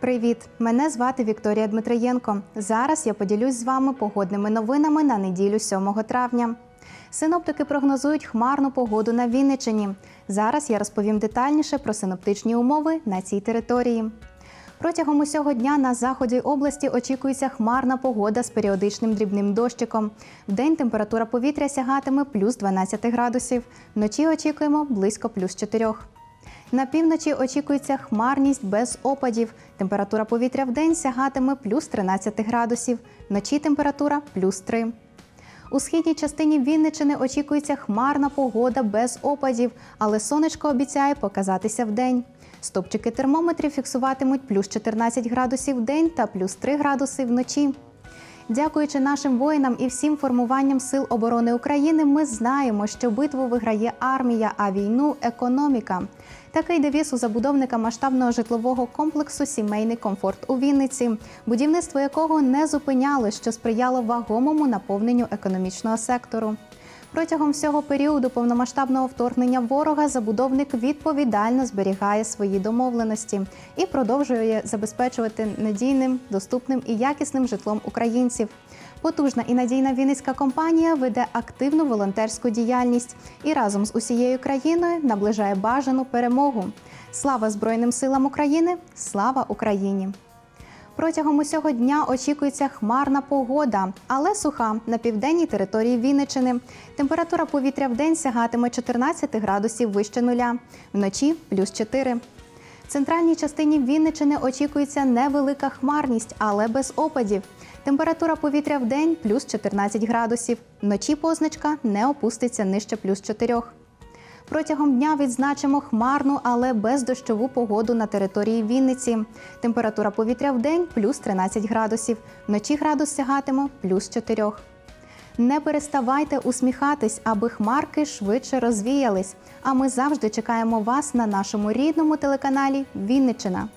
привіт! Мене звати Вікторія Дмитриєнко. Зараз я поділюсь з вами погодними новинами на неділю 7 травня. Синоптики прогнозують хмарну погоду на Вінниччині. Зараз я розповім детальніше про синоптичні умови на цій території. Протягом усього дня на заході області очікується хмарна погода з періодичним дрібним дощиком. Вдень температура повітря сягатиме плюс 12 градусів. Вночі очікуємо близько плюс 4. На півночі очікується хмарність без опадів. Температура повітря в день сягатиме плюс 13 градусів. Вночі температура плюс 3. У східній частині Вінничини очікується хмарна погода без опадів, але сонечко обіцяє показатися вдень. Стопчики термометрів фіксуватимуть плюс 14 градусів в день та плюс 3 градуси вночі. Дякуючи нашим воїнам і всім формуванням сил оборони України, ми знаємо, що битву виграє армія, а війну економіка. Такий девіз у забудовника масштабного житлового комплексу Сімейний комфорт у Вінниці, будівництво якого не зупиняли, що сприяло вагомому наповненню економічного сектору. Протягом всього періоду повномасштабного вторгнення ворога забудовник відповідально зберігає свої домовленості і продовжує забезпечувати надійним, доступним і якісним житлом українців. Потужна і надійна вінницька компанія веде активну волонтерську діяльність і разом з усією країною наближає бажану перемогу. Слава Збройним силам України! Слава Україні! Протягом усього дня очікується хмарна погода, але суха на південній території Вінничини. Температура повітря в день сягатиме 14 градусів вище нуля, вночі плюс 4. В центральній частині Вінничини очікується невелика хмарність, але без опадів. Температура повітря в день плюс 14 градусів. Вночі позначка не опуститься нижче плюс 4. Протягом дня відзначимо хмарну, але бездощову погоду на території Вінниці. Температура повітря в день плюс 13 градусів. Вночі градус сягатиме плюс 4. Не переставайте усміхатись, аби хмарки швидше розвіялись. А ми завжди чекаємо вас на нашому рідному телеканалі Вінничина.